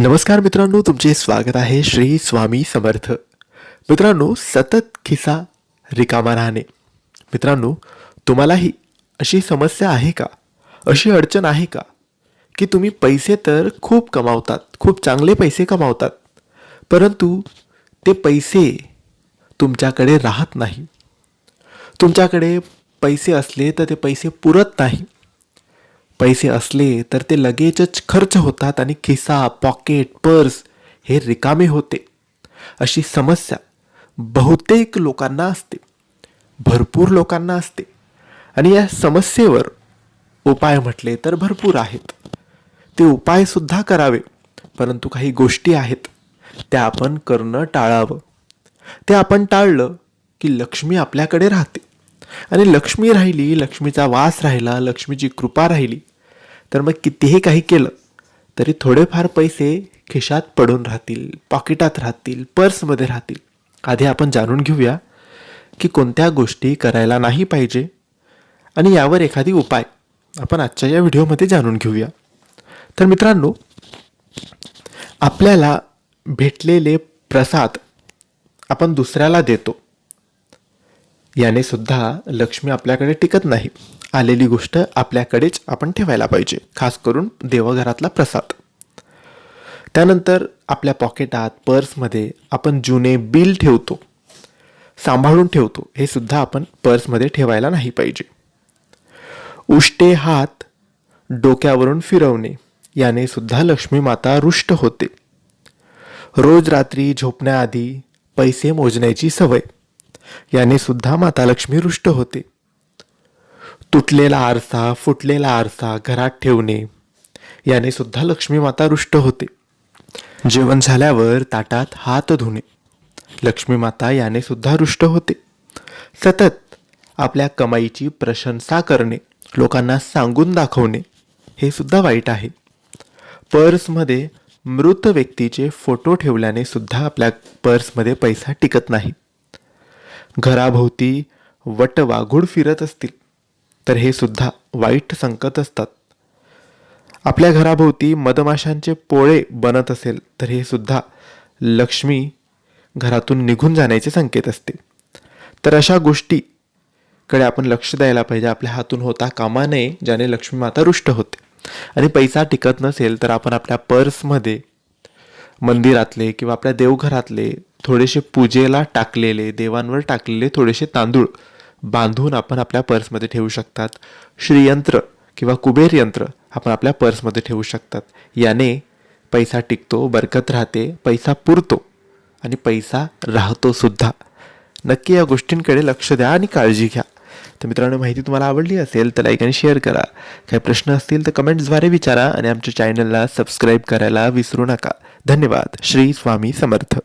नमस्कार मित्रांनो तुमचे स्वागत आहे श्री स्वामी समर्थ. मित्रांनो सतत खिसा रिकामा राहणे. मित्रांनो तुम्हालाही अशी समस्या आहे का? अशी अडचण आहे का? की तुम्ही पैसे तर खूप कमावतात खूप चांगले पैसे कमावतात परंतु ते पैसे तुमच्याकडे राहत नाही. तुमच्याकडे पैसे असले तर ते पैसे पुरत नाही. पैसे असले तर ते लगेचच खर्च होतात आणि खिसा पॉकेट पर्स हे रिकामे होते. अशी समस्या बहुतेक लोकांना असते. भरपूर लोकांना असते. आणि या समस्येवर उपाय म्हटले तर भरपूर आहेत. ते उपायसुद्धा करावे परंतु काही गोष्टी आहेत. त्या आपण करणं टाळावं. ते आपण टाळलं की लक्ष्मी आपल्याकडे राहते. आणि लक्ष्मी राहिली लक्ष्मीचा वास राहिला लक्ष्मीची कृपा राहिली तर मग कितीही काही केलं तरी थोडेफार पैसे खिशात पडून राहतील पॉकेटात राहतील पर्समध्ये राहतील. आधी आपण जाणून घेऊया की कोणत्या गोष्टी करायला नाही पाहिजे आणि यावर एखादी उपाय आपण आजच्या या व्हिडिओमध्ये जाणून घेऊया. तर मित्रांनो आपल्याला भेटलेले प्रसाद आपण दुसऱ्याला देतो. याने सुद्धा लक्ष्मी आपल्याकडे टिकत नाही. आलेली गोष्ट आपल्याकडेच आपण ठेवायला पाहिजे खास करून देवघरातला प्रसाद. त्यानंतर आपल्या पॉकेटात पर्समध्ये आपण जुने बिल ठेवतो. सांभाळून ठेवतो. हे सुद्धा आपण पर्समध्ये ठेवायला नाही पाहिजे. उष्टे हात डोक्यावरून फिरवणे याने सुद्धा लक्ष्मी माता रुष्ट होते. रोज रात्री झोपण्याआधी पैसे मोजण्याची सवय. याने सुद्धा माता लक्ष्मी रुष्ट होते. तुटलेला आरसा फुटलेला आरसा घरात ठेवणे याने सुद्धा लक्ष्मी माता रुष्ट होते. जेवण झाल्यावर ताटात हात धुणे लक्ष्मी माता याने सुद्धा रुष्ट होते. सतत आपल्या कमाईची प्रशंसा करणे लोकांना सांगून दाखवणे हे सुद्धा वाईट आहे. पर्समध्ये मृत व्यक्तीचे फोटो ठेवल्याने सुद्धा आपल्या पर्समध्ये पैसा टिकत नाही. घराभोवती वटवाघूळ फिरत असतील तर हे सुद्धा वाईट संकत असतात. आपल्या घराभोवती मधमाशांचे पोळे बनत असेल तर हे सुद्धा लक्ष्मी घरातून निघून जाण्याचे संकेत असते. तर अशा गोष्टीकडे आपण लक्ष द्यायला पाहिजे. आपल्या हातून होता कामा नये ज्याने लक्ष्मी माता रुष्ट होते. आणि पैसा टिकत नसेल तर आपण आपल्या पर्समध्ये मंदिरातले किंवा आपल्या देवघरातले थोडेसे पूजेला टाकलेले देवांवर टाकलेले थोडेसे तांदूळ बांधून आपण आपल्या पर्समध्ये ठेवू शकतात. श्रीयंत्र किंवा कुबेर यंत्र आपण आपल्या पर्समध्ये ठेवू शकतात. याने पैसा टिकतो बरकत राहते पैसा पुरतो आणि पैसा राहतो सुद्धा. नक्की या गोष्टींकडे लक्ष द्या आणि काळजी घ्या. तर मित्रांनो माहिती तुम्हाला आवडली असेल तर लाईक आणि शेअर करा. काही प्रश्न असतील तर कमेंट्सद्वारे विचारा आणि आमच्या चॅनलला सबस्क्राईब करायला विसरू नका. धन्यवाद. श्री स्वामी समर्थ.